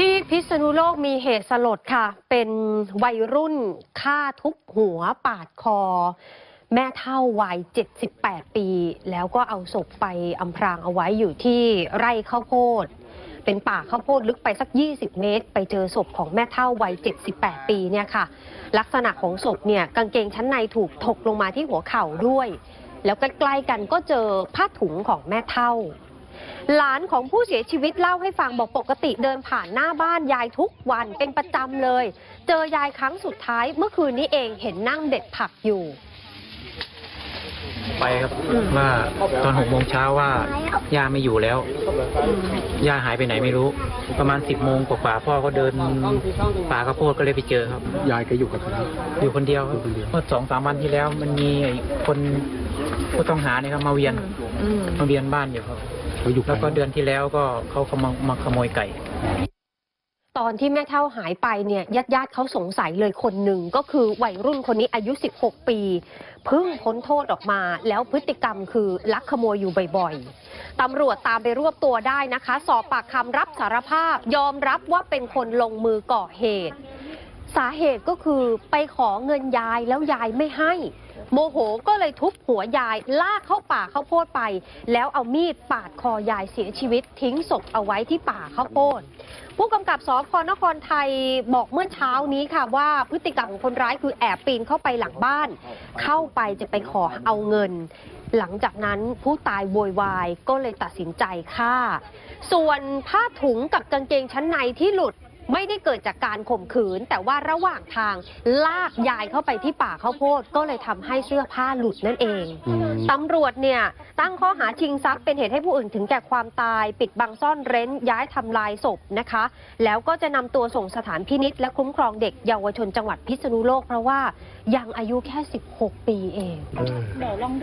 ที่พิษณุโลกมีเหตุสลดค่ะ เป็นวัยรุ่นฆ่าทุบหัวปาดคอ แม่เท่าวัย 78 ปี แล้วก็เอาศพไปอำพรางเอาไว้อยู่ที่ไร่ข้าวโพด เป็นป่าข้าวโพดลึกไปสัก 20 เมตร ไปเจอศพของแม่เท่าวัย 78 ปีเนี่ยค่ะ ลักษณะของศพเนี่ยกางเกงชั้นในถูกถกลงมาที่หัวเข่าด้วย แล้วใกล้ๆกันก็เจอผ้าถุงของแม่เท่า หลานของผู้เสียชีวิตเล่าให้ฟังบอกปกติเดินผ่านหน้าบ้านยายทุกวันเป็นประจำเลย เจอยายครั้งสุดท้ายเมื่อคืนนี้เองเห็นนั่งเด็ดผักอยู่ ไปครับอืมว่าตอนหกโมงเช้าว่าย่าไม่อยู่แล้วย่าหายไปไหนไม่รู้ ประมาณสิบโมงกว่าๆพ่อก็เดินป่าข้าวโพดก็เลยไปเจอครับ ยายแกอยู่กับใครอยู่คนเดียวครับอยู่คนเดียวเมื่อสองสามวันที่แล้ว มันมีไอ้คนผู้ต้องหาเนี่ยครับมาเวียนมาเวียนบ้านอยู่ครับเขาอยู่ แล้วก็เดือนที่แล้วก็เขาเขามามาขโมยไก่ตอนที่แม่เท่าหายไปเนี่ยญาติญาติๆเขาสงสัยเลยคนหนึ่งก็คือวัยรุ่นคนนี้อายุ 16 ปีเพิ่งพ้นโทษออกมา แล้วพฤติกรรมคือลักขโมยอยู่บ่อยๆตำรวจตามไปรวบตัวได้นะคะ สอบปากคำรับสารภาพยอมรับว่าเป็นคนลงมือก่อเหตุ สาเหตุก็คือไปขอเงินยายแล้วยายไม่ให้ โมโหก็เลยทุบหัวยายลากเข้าป่าข้าวโพดไป แล้วเอามีดปาดคอยายเสียชีวิต ทิ้งศพเอาไว้ที่ป่าข้าวโพดผู้กำกับสพนครไทยบอกเมื่อเช้านี้ค่ะว่าพฤติกรรมของคนร้ายคือแอบปีนเข้าไปหลังบ้าน เข้าไปจะไปขอเอาเงิน หลังจากนั้นผู้ตายโวยวายก็เลยตัดสินใจฆ่า ส่วนผ้าถุงกับกางเกงชั้นในที่หลุด ไม่ได้เกิดจากการข่มขืน แต่ว่าระหว่างทางลากยายเข้าไปที่ป่าข้าวโพดก็เลยทำให้เสื้อผ้าหลุดนั่นเองอืม ตำรวจเนี่ยตั้งข้อหาชิงทรัพย์เป็นเหตุให้ผู้อื่นถึงแก่ความตาย ปิดบังซ่อนเร้นย้ายทำลายศพนะคะ แล้วก็จะนำตัวส่งสถานพินิษและคุ้มครองเด็กเยาวชนจังหวัดพิษณุโลกเพราะว่ายังอายุแค่ 16 ปีเองเออเดี๋ยวลองดู